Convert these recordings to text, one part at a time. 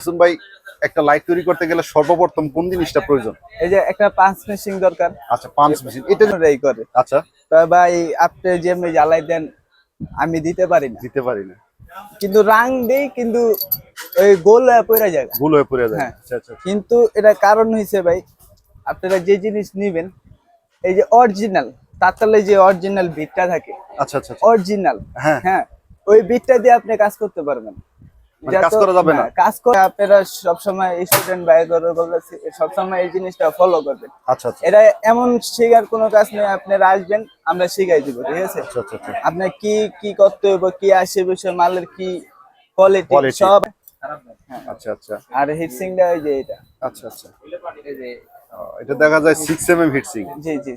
হাসান ভাই একটা লাইট তৈরি করতে গেলে সর্বপ্রথম কোন জিনিসটা প্রয়োজন? এই যে একটা পাঁচ মেশিন দরকার। আচ্ছা পাঁচ মেশিন এটা এই করে। আচ্ছা। তা ভাই আপনি যেমনি জ্বালাই দেন আমি দিতে পারি না। দিতে পারি না। কিন্তু রাং দেই কিন্তু ওই গোল হয়ে পড়ে যায়। গোল হয়ে পড়ে যায়। হ্যাঁ। আচ্ছা আচ্ছা। কিন্তু এটা কারণ হয়েছে ভাই আপনারা যে জিনিস নিবেন এই যে অরিজিনাল তাতালে যে অরিজিনাল বিটটা থাকে আচ্ছা আচ্ছা আচ্ছা। অরিজিনাল হ্যাঁ। হ্যাঁ ওই বিটটা দিয়ে আপনি কাজ করতে পারবেন। কাজ করা যাবে না? হ্যাঁ, কাজ করে আপনারা সবসময় স্টুডেন্ট ভাই সবসময় এই জিনিসটা ফলো করবেন। আচ্ছা আচ্ছা। এটা এমন শেখার কোনো কাজ নেই আপনারা আসবেন আমরা শিখাই দিব ঠিক আছে? আচ্ছা আচ্ছা আচ্ছা। আপনার কি কি করতে হবে কি আসে বিষয় মালের কি কোয়ালিটি সব। আচ্ছা আচ্ছা। আর হিটসিংটা ওই যে এটা। আচ্ছা আচ্ছা। এই যে এটা দেখা যায় হিটসিং জি জি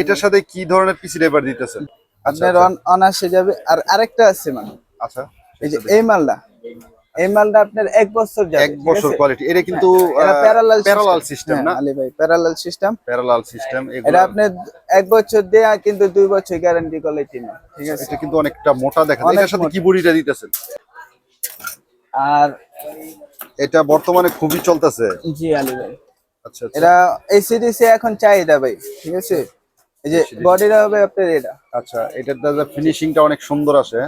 এটার সাথে কি ধরনের পিসি ড্রাইভার দিতেছেন? আচ্ছা আপনার অন- অনার্সে যাবে আর আরেকটা আছে মানে। আচ্ছা এই যে এই মালটা। এই মালটা আপনার এক বছর যাবে এক বছর কোয়ালিটি এটা কিন্তু প্যারালাল প্যারালাল সিস্টেম না? আলী ভাই প্যারালাল সিস্টেম প্যারালাল সিস্টেম এটা আপনি এক বছর দেয়া কিন্তু দুই বছর গ্যারান্টি কোয়ালিটি না ঠিক আছে? এটা কিন্তু অনেকটা মোটা দেখা যায়। অনেক সাথে কি বডিটা দিতেছেন। আর এটা বর্তমানে খুবই চলতেছে। জি আলী ভাই। আচ্ছা আচ্ছা। এটা সিরিজে এখন চাহিদা ভাই ঠিক আছে? এই যে বডিটা হবে আপনার এটা। আচ্ছা এটার দাদা ফিনিশিংটা অনেক সুন্দর আসে।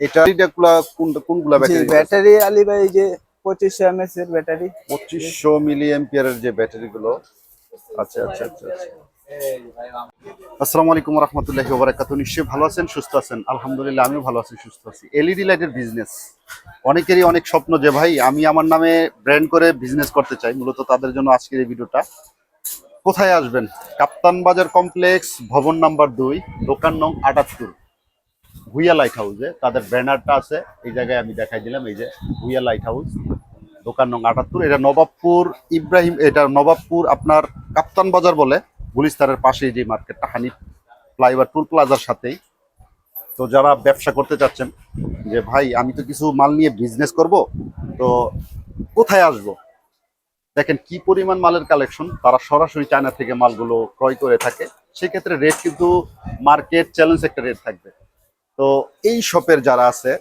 এটা এটাগুলা কোন কোনগুলা ব্যাটারি ব্যাটারি আলী ভাই এই যে এমএস এর ব্যাটারি। মিলি যে ব্যাটারি গুলো আচ্ছা আচ্ছা আচ্ছা আচ্ছা। আসসালামু আলাইকুম রহমতুল্লাহি ওবারাকাতু নিশ্চয়ই ভালো আছেন সুস্থ আছেন? আলহামদুলিল্লাহ আমিও ভালো আছি সুস্থ আছি। এলইডি লাইটের বিজনেস অনেকেরই অনেক স্বপ্ন যে ভাই আমি আমার নামে ব্র্যান্ড করে বিজনেস করতে চাই মূলত তাদের জন্য আজকের এই ভিডিওটা কোথায় আসবেন? কাপ্তান বাজার কমপ্লেক্স ভবন নাম্বার দুই দোকান নং আটাত্তর। ভুইয়া লাইট হাউসে তাদের ব্যানারটা আছে, এই জায়গায় আমি দেখাই দিলাম, এই যে ভুইয়া লাইট হাউস দোকান নং আটাত্তর, এটা নবাবপুর ইব্রাহিম, এটা নবাবপুর আপনার কাপ্তান বাজার বলে, গুলিস্তানের পাশেই যে মার্কেটটা, হানিফ ফ্লাইওভার টুল প্লাজার সাথেই। তো যারা ব্যবসা করতে চাচ্ছেন, যে ভাই, আমি তো কিছু মাল নিয়ে বিজনেস করব, তো কোথায় আসব? দেখেন কি পরিমাণ মালের কালেকশন তারা সরাসরি চায়না থেকে মালগুলো ক্রয় করে থাকে, সেক্ষেত্রে রেট কিন্তু মার্কেট চ্যালেঞ্জ একটা রেট থাকবে। তো এই শপের যারা আছে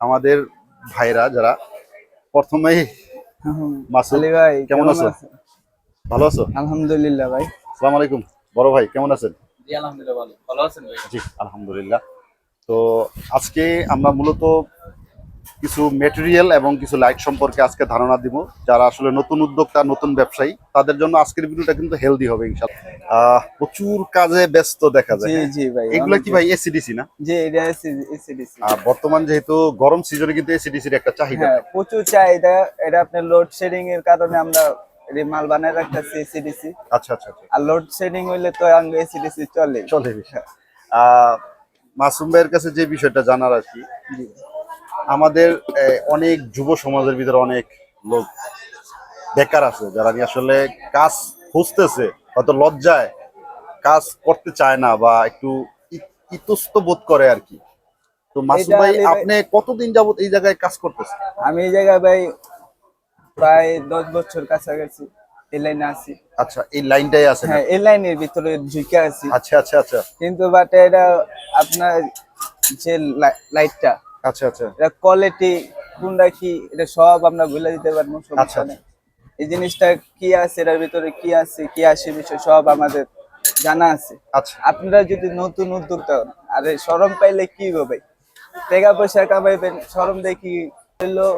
আমাদের ভাইরা যারা প্রথমেই মাসুলি ভাই কেমন আছো? ভালো আছো? আলহামদুলিল্লাহ ভাই। সালাম আলাইকুম। বড় ভাই কেমন আছেন? জি আলহামদুলিল্লাহ ভালো। ভালো আছেন ভাই? জি আলহামদুলিল্লাহ। তো আজকে আমরা মূলত কিছু মেটেরিয়াল এবং কিছু লাইট সম্পর্কে আজকে ধারণা দিব। যারা আসলে নতুন উদ্যোক্তা নতুন ব্যবসায়ী তাদের জন্য আজকের ভিডিওটা কিন্তু হেলদি হবে প্রচুর কাজে ব্যস্ত দেখা যায়। জি জি ভাই এগুলো কি ভাই এসিডিসি না? জি এটা এসিডিসি আর বর্তমান যেহেতু গরম সিজনে কিন্তু এসিডিসির একটা চাহিদা। হ্যাঁ প্রচুর চাহিদা। এটা আপনার লোড শেডিং এর কারণে আমরা মাল বানায় রাখতেছি এসিডিসি আচ্ছা আচ্ছা আচ্ছা। আর লোড শেডিং হইলে তো এসিডিসি চলে চলে বিষয় মাসুম ভাইয়ের কাছে যে বিষয়টা জানার আর কি। আমাদের অনেক যুব সমাজের ভিতরে অনেক লোক বেকার আছে যারা আসলে কাজ খুঁজতেছে হয়তো লজ্জায় কাজ করতে চায় না বা একটু ইতস্ত বোধ করে আর কি। তো এটা ভাই আপনি কতদিন যাবত এই জায়গায় কাজ করতেছেন? আমি এই জায়গায় ভাই প্রায় দশ বছর কাছাকাছি এই লাইনে আছি। আচ্ছা এই লাইনটাই আছে হ্যাঁ এই লাইনের ভিতরে ঝুঁকে আছি। আচ্ছা আচ্ছা আচ্ছা। কিন্তু বাট এটা আপনার যে লাইটটা আচ্ছা আচ্ছা। এটা কোয়ালিটি কোনটা কি এটা সব আমরা ভুলে দিতে পারব আচ্ছা, নেই এই জিনিসটা কি আছে এটার ভিতরে কি আছে কি আসে বিষয় সব আমাদের জানা আছে। আচ্ছা। আপনারা যদি নতুন উদ্যোক্তা হন আরে সরম পাইলে কি হবে টাকা পয়সা কামাইবেন সরম দেখি হলো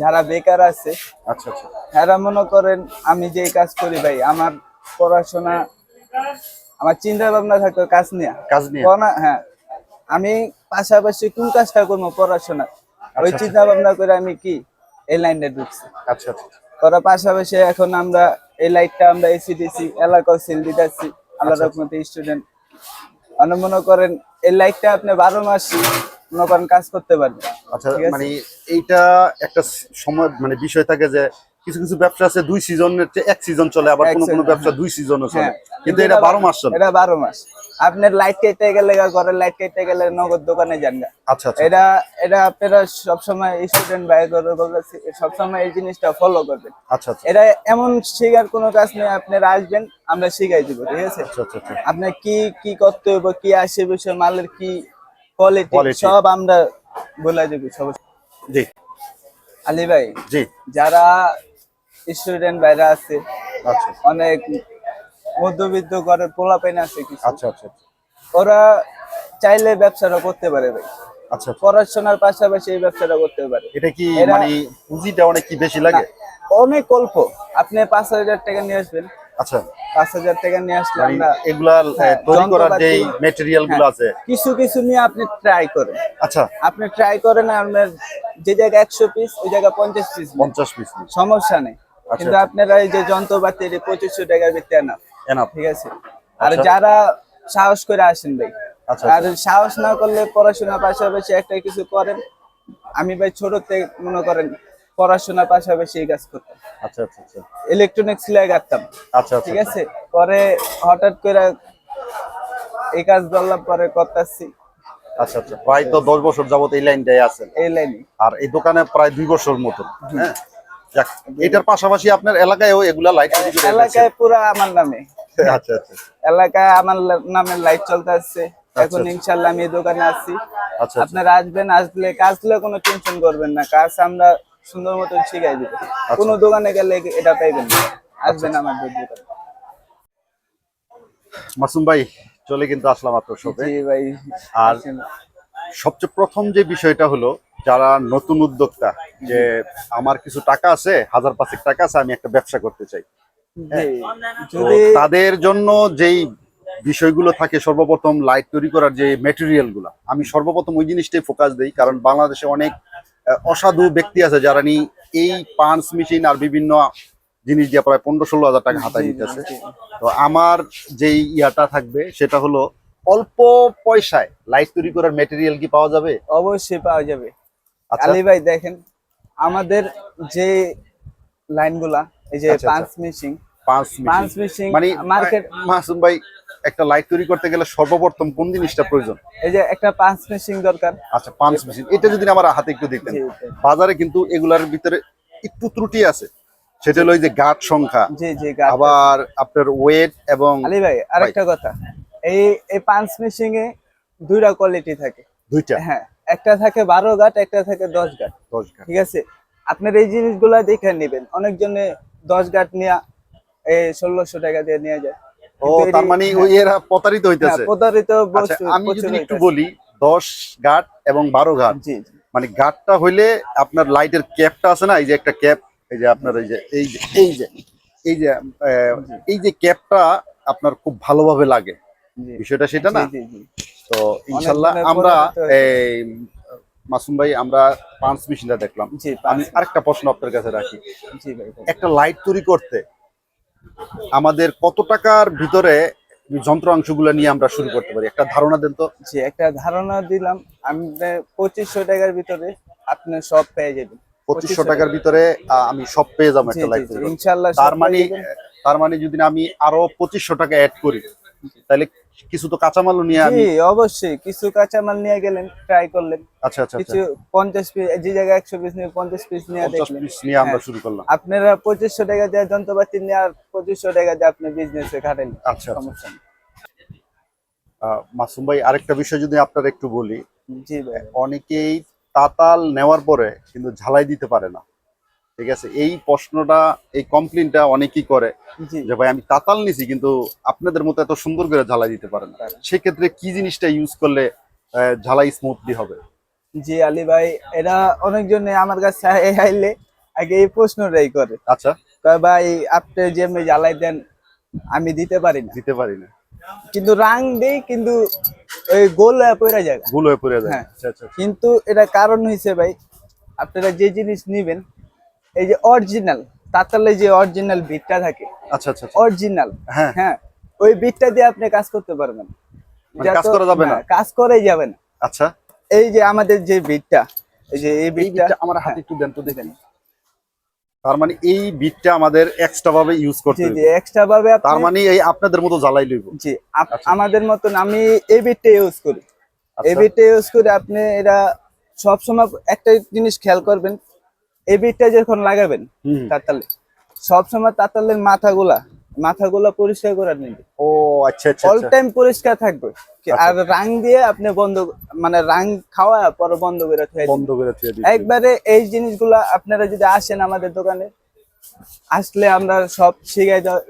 যারা বেকার আছে আচ্ছা আচ্ছা। এরা মনে করেন আমি যে কাজ করি ভাই আমার পড়াশোনা আমার চিন্তা ভাবনা থাকতো কাজ নিয়ে। কাজ নিয়ে। হ্যাঁ আমি পাশাপাশি কোন কাজটা করব? পড়াশোনা। ওই আচ্ছা। চিন্তা ভাবনা করে আমি কি এই লাইনে ঢুকছি। আচ্ছা আচ্ছা। করার পাশাপাশি এখন আমরা এই লাইটটা আমরা এসি এসিডিসি এলাকাও সেল দিতেছি। আচ্ছা, রহমতে স্টুডেন্ট মানে মনে করেন এই লাইটটা আপনি বারো মাস মনে করেন কাজ করতে পারবেন। আচ্ছা মানে এইটা একটা সময় মানে বিষয় থাকে যে কিছু কিছু ব্যবসা আছে দুই সিজনের এক সিজন চলে আবার কোনো কোনো ব্যবসা দুই সিজনও চলে। হ্যাঁ। কিন্তু এটা বারো মাস চলে। এটা বারো মাস। আপনার লাইট কেটে গেলে ঘরের লাইট কেটে গেলে নগদ দোকানে যান না। আচ্ছা আচ্ছা। এটা এটা আপনারা সবসময় স্টুডেন্ট ভাই সবসময় এই জিনিসটা ফলো করবেন। আচ্ছা আচ্ছা। এটা এমন শেখার কোনো কাজ নেই আপনারা আসবেন আমরা শিখাই দিব ঠিক আছে? আচ্ছা আপনার কি কি করতে হবে কি আসে বিষয় মালের কি কোয়ালিটি সব আমরা বলে দেবো সব জি। আলী ভাই জি। যারা স্টুডেন্ট বাইরে আছে আচ্ছা। অনেক মধ্যবিত্ত ঘরের পোলাপাইন আছে কিছু। আচ্ছা আচ্ছা আচ্ছা। ওরা চাইলে ব্যবসাটা করতে পারে ভাই। আচ্ছা আচ্ছা। পড়াশোনার পাশাপাশি এই ব্যবসাটা করতে পারে। এটা কি মানে পুঁজিটা অনেক কি বেশি লাগে? অনেক অল্প। আপনি পাঁচ হাজার টাকা নিয়ে আসবেন। আচ্ছা। পাঁচ হাজার টাকা নিয়ে আসলে মানে আমরা এগুলা হ্যাঁ, তৈরি করার যে মেটেরিয়ালগুলো আছে। কিছু কিছু নিয়ে আপনি ট্রাই করেন। আচ্ছা। আপনি ট্রাই করেন আপনার যে জায়গায় একশো পিস ওই জায়গায় পঞ্চাশ পিস পঞ্চাশ পিস সমস্যা নেই। আচ্ছা, কিন্তু আপনারা এই যে যন্ত্রপাতি পঁচিশশো টাকার ভিতরে না এনাফ ঠিক আছে। আর আচ্ছা। যারা সাহস করে আসেন ভাই আচ্ছা, আর সাহস না করলে পড়াশোনার পাশাপাশি একটা কিছু করেন। আমি ভাই ছোট থেকে মনে করেন পড়াশোনার পাশাপাশি এই কাজ করতাম। আচ্ছা আচ্ছা আচ্ছা। ইলেকট্রনিক সেলাই কাটতাম আচ্ছা আচ্ছা ঠিক আছে? পরে হঠাৎ করে এই কাজ করলাম পরে করতেছি। আচ্ছা আচ্ছা। প্রায় তো দশ বছর যাবত এই লাইনটাই আছেন। এই লাইনে। আর এই দোকানে প্রায় দুই বছর মতন হ্যাঁ? এটার পাশাপাশি আপনার এলাকায়ও এগুলা লাইট। এলাকায় পুরো আমার নামে। আচ্ছা আচ্ছা। এলাকায় আমার নামে লাইট চলতে আসছে। এখন আচ্ছা। ইনশাল্লাহ আমি এই দোকানে আসছি আচ্ছা আচ্ছা। আপনারা আসবেন আসলে কাজগুলো কোনো টেনশন করবেন না। কাজ আমরা সুন্দর মতো শিখাই দিব। আচ্ছা। কোনো দোকানে গেলে এটা পাইবেন না। আসবেন আমাদের দোকানে। মাসুম ভাই চলে কিন্তু আসলাম আপনার ভাই আর সবচেয়ে প্রথম যে বিষয়টা হলো যারা নতুন উদ্যোক্তা যে আমার কিছু টাকা আছে হাজার পাঁচেক টাকা আছে আমি একটা ব্যবসা করতে চাই। তাদের জন্য যেই বিষয়গুলো থাকে সর্বপ্রথম লাইট তৈরি করার যে মেটেরিয়ালগুলা আমি সর্বপ্রথম ওই জিনিসটাই ফোকাস দিই কারণ বাংলাদেশে অনেক অসাধু ব্যক্তি আছে যারা নি এই পাঞ্চ মেশিন আর বিভিন্ন জিনিস দিয়ে প্রায় পনেরো ষোলো হাজার টাকা হাতায় নিতেছে। তো আমার যেই ইয়াটা থাকবে সেটা হলো অল্প পয়সায় লাইট তৈরি করার মেটেরিয়াল কি পাওয়া যাবে? অবশ্যই পাওয়া যাবে। আচ্ছা। আলী ভাই দেখেন আমাদের যে লাইনগুলা এই যে আচ্ছা, পাঁচ মিশিং পাঁচ মিশিং মানে মার্কেট মাসুম ভাই একটা লাইট তৈরি করতে গেলে সর্বপ্রথম কোন জিনিসটা প্রয়োজন? এই যে একটা পাঁচ মিশিং দরকার। আচ্ছা পাঁচ মেশিন এটা যদি আমার হাতে একটু দেখতেন। বাজারে কিন্তু এগুলার ভিতরে একটু ত্রুটি আছে। সেটা হলো যে গাঠ সংখ্যা। জি জি আবার আপনার ওয়েট এবং আলী ভাই আরেকটা কথা। এই এই পাঁচ মিশিং এ দুইটা কোয়ালিটি থাকে। দুইটা? হ্যাঁ একটা থাকে বারো গাট একটা থাকে দশ গাট। দশ গাঠ ঠিক আছে? আপনার এই জিনিসগুলা দেখে নেবেন। অনেকজনে দশ গাট নিয়ে এই ষোলোশো টাকা দিয়ে নিয়ে যায়। ও তার মানে ওই এরা প্রতারিত হ্যাঁ, হইতেছে। প্রতারিত আচ্ছা আমি যদি একটু বলি দশ গাঠ এবং বারো জি মানে গাঠটা হইলে আপনার লাইটের ক্যাপটা আছে না এই যে একটা ক্যাপ এই যে আপনার এই যে এই যে এই যে এই যে এই যে ক্যাপটা আপনার খুব ভালোভাবে লাগে। বিষয়টা সেটা না। তো ইনশাল্লাহ আমরা এই মাসুম ভাই আমরা পাঁচ মেশিনটা দেখলাম। আমি আরেকটা প্রশ্ন আপনার কাছে রাখি। একটা লাইট তৈরি করতে আমাদের কত টাকার ভিতরে যন্ত্রাংশগুলো নিয়ে আমরা শুরু করতে পারি? একটা ধারণা দেন তো। জি একটা ধারণা দিলাম। আমি পঁচিশশো টাকার ভিতরে আপনি সব পেয়ে যাবেন। পঁচিশশো টাকার ভিতরে আমি সব পেয়ে যাব একটা লাইট তৈরি করতে। ইনশাল্লাহ তার মানে তার মানে যদি আমি আরও পঁচিশশো টাকা অ্যাড করি তাহলে কিছু তো কাঁচামালও নিয়ে আমি অবশ্যই কিছু কাঁচামাল নিয়ে গেলেন ট্রাই করলেন। আচ্ছা আচ্ছা আচ্ছা। কিছু পঞ্চাশ পিস যে জায়গায় একশো পিস নিয়ে পঞ্চাশ পিস নিয়ে পিস আমরা হ্যাঁ। শুরু করলাম। আপনারা পঁচিশশো টাকা দিয়ে যন্ত্রপাতি নিয়ে আর পঁচিশশো টাকা দিয়ে আপনি বিজনেসে খাটেন আচ্ছা আচ্ছা। সমস্যা নেই। মাসুম ভাই আরেকটা বিষয় যদি আপনার একটু বলি জি ভাই। অনেকেই তাতাল নেওয়ার পরে কিন্তু ঝালাই দিতে পারে না। ঠিক আছে? এই প্রশ্নটা এই কমপ্লেনটা অনেকেই করে যে ভাই আমি তাতাল নিছি কিন্তু আপনাদের মতো এত সুন্দর করে ঝালাই দিতে পারেন সেক্ষেত্রে কি জিনিসটা ইউজ করলে ঝালাই স্মুথলি হবে? জি আলী ভাই এরা অনেকজনে আমার কাছে আইলে আগে এই প্রশ্নটাই করে। আচ্ছা। কয় ভাই আপনি যেমনি জ্বালাই দেন আমি দিতে পারি না। দিতে পারি না। কিন্তু রাং দেই কিন্তু ওই গোল হয়ে পড়ে যায়। গোল হয়ে পড়ে যায়। হ্যাঁ। আচ্ছা আচ্ছা কিন্তু এটা কারণ হয়েছে ভাই আপনারা যে জিনিস নিবেন এই যে অরিজিনাল তাতালে যে অরিজিনাল বিটটা থাকে আচ্ছা আচ্ছা আচ্ছা। অরিজিনাল হ্যাঁ। হ্যাঁ ওই বিটটা দিয়ে আপনি কাজ করতে পারবেন। মানে কাজ করা যাবে না? হ্যাঁ, কাজ করাই যাবে না। আচ্ছা। এই যে আমাদের যে বিটটা এই যে এই বিটটা আমার হাতে একটু দেন তো দেখেন। তার মানে এই বিটটা আমাদের এক্সট্রা ভাবে ইউজ করতে জি এক্সট্রা ভাবে তার মানে এই আপনাদের মতো জ্বালাই লইব। জি আচ্ছা। আমাদের মতন আমি এই বিটটা ইউজ করি। আচ্ছা। এই বিটটা ইউজ করে আপনি এটা সবসময় একটা জিনিস খেয়াল করবেন এই বিটটা যখন লাগাবেন। তাতালে সবসময় তাতালের মাথাগুলা মাথাগুলো পরিষ্কার করে নিবে ও আচ্ছা আচ্ছা অল আচ্ছা। টাইম পরিষ্কার থাকবে। আর রাং দিয়ে আপনি বন্ধ মানে রাং খাওয়া পরে বন্ধ করে থুয়ে বন্ধ করে। একবারে এই জিনিসগুলা আপনারা যদি আসেন আমাদের দোকানে আসলে আমরা সব শিখাই দেওয়া-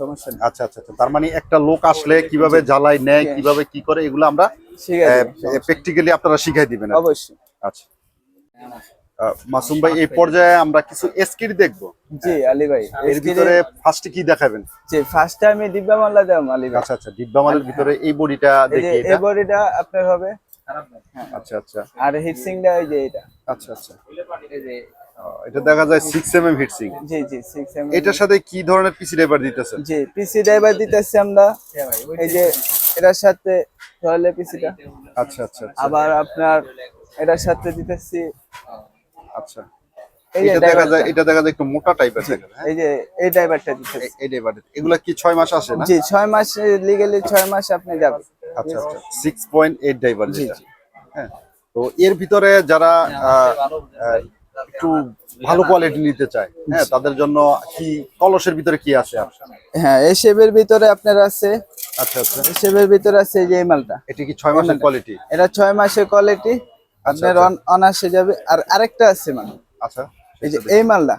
সমস্যা নেই। আচ্ছা আচ্ছা আচ্ছা। তার মানে একটা লোক আসলে কীভাবে জ্বালাই নেয় কীভাবে কি করে এগুলো আমরা শিখাই প্র্যাকটিক্যালি আপনারা শিখাই দিবেন অবশ্যই। আচ্ছা। মাসুম ভাই এই পর্যায়ে আমরা কিছু এসকির দেখব। জি আলী ভাই এর ভিতরে ফার্স্টে কি দেখাবেন? জি ফার্স্ট আমি দিব্যা মাল্লা দেব আলী ভাই। আচ্ছা আচ্ছা ডিব্বামালের ভিতরে এই বডিটা এই যে দেখি এই বডিটা আপনার হবে। আচ্ছা আচ্ছা। আর হিটসিংটা এই যে এটা। আচ্ছা আচ্ছা। এটা দেখা যায় six M M heatsink G G six M এটার সাথে কি ধরনের পিসি ড্রাইভার দিতেছে জি পিসি ড্রাইভার দিতেছি আমরা। এই যে এটার সাথে রয়্যাল পিসিটা আচ্ছা আচ্ছা আচ্ছা। আবার আপনার এটার সাথে দিতেছি আচ্ছা। এটা দেখা যায় এটা দেখা যায় একটু মোটা টাইপের হ্যাঁ? এই যে এই ড্রাইভারটা এই- এগুলা কি মাস আসে না? জি ছয় মাস লিগেলি ছয় মাস আপনি আচ্ছা আচ্ছা। ড্রাইভার যেটা হ্যাঁ? তো এর ভিতরে যারা একটু ভালো কোয়ালিটি নিতে চায় হ্যাঁ তাদের জন্য কি কলসের ভিতরে কি আছে? হ্যাঁ এই ভিতরে আপনার আছে। আচ্ছা আচ্ছা। এই ভিতরে আছে যে মালটা এটা কি ছয় মাসের কোয়ালিটি এটা ছয় মাসের কোয়ালিটি আপনার আচ্ছা। অন- অনায়াসে যাবে। আর আরেকটা আছে মাল আচ্ছা। এই যে এই মালটা।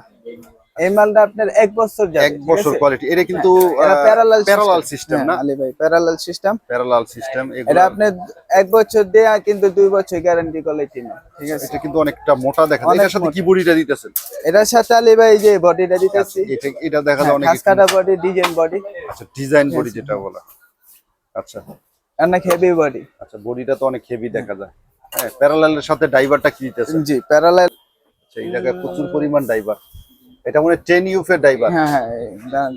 এই মালটা আপনার এক বছর যাবে এক বছর কোয়ালিটি এটা কিন্তু প্যারালাল প্যারালাল সিস্টেম না? আলী ভাই প্যারালাল সিস্টেম প্যারালাল সিস্টেম এটা আপনি এক বছর দেয়া কিন্তু দুই বছর গ্যারান্টি কোয়ালিটি না ঠিক আছে? এটা কিন্তু অনেকটা মোটা দেখা যায়। অনেক এটার সাথে কি বডিটা দিতেছেন? এটার সাথে আলী ভাই এই যে বডিটা দিতেছি। এটা এটা দেখা যায় অনেক খাস কাটা বডি ডিজাইন বডি আচ্ছা ডিজাইন বডি যেটা বলা। আচ্ছা। অনেক হেভি বডি আচ্ছা বডিটা তো অনেক হেভি দেখা যায়। হ্যাঁ প্যারালালের সাথে ড্রাইভারটা কি দিতেছেন জি প্যারালাল আচ্ছা এই জায়গায় প্রচুর পরিমাণ ড্রাইভার এটা মনে টেন ইউফের ড্রাইভার হ্যাঁ হ্যাঁ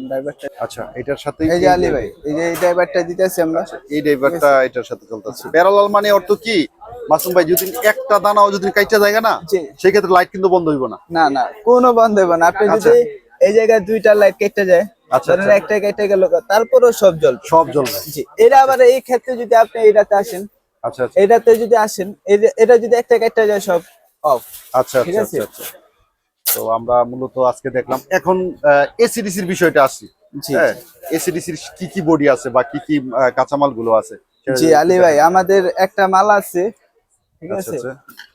ড্রাইভারটা আচ্ছা এটার সাথে এই যে আলী ভাই এই যে এই ড্রাইভারটা দিতেছি আমরা। এই ড্রাইভারটা এটার সাথে চলতেছে। প্যারালাল মানে অর্থ কি? মাসুম ভাই যদি একটা দানাও যদি কাইটা যায় না সেই ক্ষেত্রে লাইট কিন্তু বন্ধ হইব না। না না কোনো বন্ধ হবে না। আপনি যদি এই জায়গায় দুইটা লাইট কেটে যায় আচ্ছা, আচ্ছা। একটা কেটে গেল তারপরেও সব জল সব জল জি এটা আবার এই ক্ষেত্রে যদি আপনি এটাতে আসেন আচ্ছা আচ্ছা। এটাতে যদি আসেন এই- এটা যদি একটা কেটে যায় সব অফ আচ্ছা ঠিক আচ্ছা আছে? আচ্ছা তো আমরা মূলত আজকে দেখলাম এখন এসিডিসির বিষয়টা আসি হ্যাঁ এসিডিসির কি কি বডি আছে বা কি কি কাঁচামালগুলো আছে? জি আলী ভাই আমাদের একটা মাল আছে ঠিক আছে?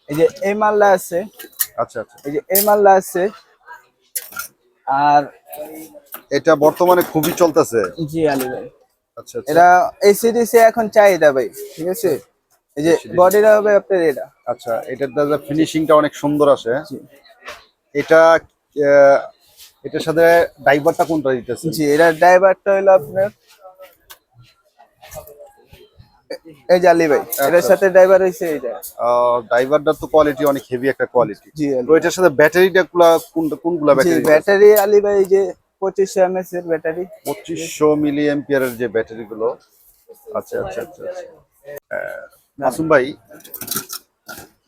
এই যে এই মালটা আছে আচ্ছা আচ্ছা। এই যে এই মালটা আছে আর এটা বর্তমানে খুবই চলতেছে। জি আলী ভাই আচ্ছা। এটা এসিডিসি এখন চাহিদা ভাই ঠিক আছে? এই যে বডিটা হবে আপনার এটা। আচ্ছা এটার দাদা ফিনিশিংটা অনেক সুন্দর আসে এটা এটার সাথে ড্রাইভারটা কোনটা দিতেছে জি এটা ড্রাইভারটা হলো আপনার এই যে আলী ভাই এটার সাথে ড্রাইভার হইছে এইটা। ড্রাইভারটার তো কোয়ালিটি অনেক হেভি একটা কোয়ালিটি জি তো এটার সাথে ব্যাটারিটা গুলা কোন কোনগুলা ব্যাটারি ব্যাটারি আলী ভাই যে পঁচিশশো এমএস এর ব্যাটারি পঁচিশশো মিলি এম্পিয়ারের যে ব্যাটারি গুলো। আচ্ছা আচ্ছা আচ্ছা আচ্ছা। মাসুম ভাই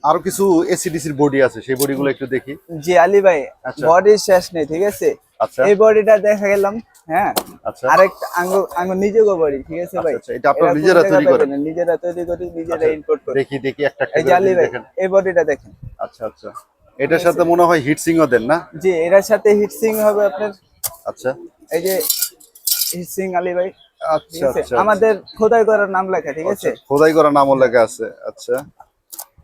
আরও কিছু এসিডিসির বডি আছে সেই বডি গুলো একটু দেখি। জি আলী ভাই আচ্ছা। বডি শেষ নেই ঠিক আছে? আচ্ছা। এই বডিটা দেখা গেলাম হ্যাঁ? আচ্ছা। আরেকটা আঙ্গ আঙ্গ নিজেগো বডি ঠিক আছে ভাই? আচ্ছা, এটা আপনারা নিজেরা তৈরি করেন? নিজেরা তৈরি করি নিজেরা আচ্ছা, ইম্পোর্ট করি। দেখি দেখি একটা এই আলী ভাই এই বডিটা দেখেন। আচ্ছা আচ্ছা। এটার সাথে মনে হয় হিটসিং ও দেন না? জি এটার সাথে হিটসিং হবে আপনার। আচ্ছা। এই যে হিটসিং আলী ভাই। আচ্ছা আচ্ছা আমাদের খোদাই করার নাম লেখা ঠিক আছে? খোদাই করা নামও লেখা আছে আচ্ছা।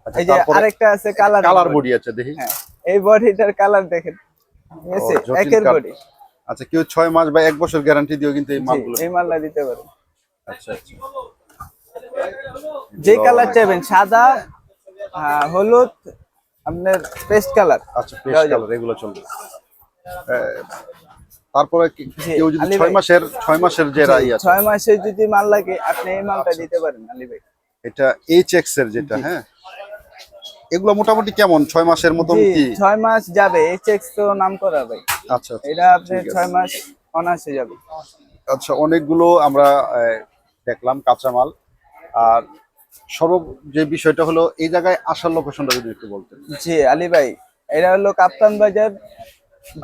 আচ্ছা, এই যে আরেকটা আছে কালার কালার বডি। আছে দেখি। হ্যাঁ এই বডিটার কালার দেখেন ঠিক আছে? একের বডি। আচ্ছা কেউ ছয় মাস বা এক বছর গ্যারান্টি দিও কিন্তু এই মালগুলো এই মালটা দিতে আচ্ছা আচ্ছা। যে কালার চাইবেন সাদা হলুদ আপনার পেস্ট কালার। আচ্ছা পেস্ট কালার এগুলো চলবে। তারপরে কেউ যদি ছয় মাসের ছয় মাসের যে রাই আছে। ছয় মাসে যদি মাল লাগে আপনি এই মালটা দিতে পারেন আলী ভাই। এটা এইচ এক্সের যেটা হ্যাঁ? এগুলো মোটামুটি কেমন? ছয় মাসের মতন কি? ছয় মাস যাবে। এই চেক্স তো নাম করা ভাই। আচ্ছা আচ্ছা। এটা আপনি ছয় মাস অনায়াসে যাবে। আচ্ছা অনেকগুলো আমরা দেখলাম কাঁচামাল আর সর্ব যে বিষয়টা হলো এই জায়গায় আসার লোকেশনটা যদি একটু বলতেন। জি আলী ভাই এটা হলো কাপ্তান বাজার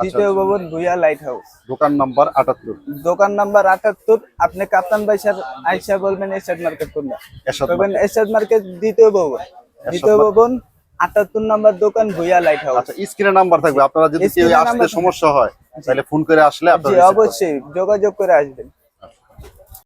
দ্বিতীয় আচ্ছা। ভবন ভুইয়া লাইট হাউস দোকান নাম্বার আটাত্তর। দোকান নাম্বার আটাত্তর আপনি কাপ্তান বাজার আইসা বলবেন এসাদ মার্কেট কোনটা? বলবেন এরশাদ মার্কেট দ্বিতীয় ভবন। দ্বিতীয়। ভবন আটাত্তর নাম্বার দোকান ভুইয়া লাইট হাউস আচ্ছা স্ক্রিনে নাম্বার থাকবে। আপনারা যদি কেউ আসতে সমস্যা হয় তাহলে ফোন করে আসলে আপনারা অবশ্যই যোগাযোগ করে আসবেন।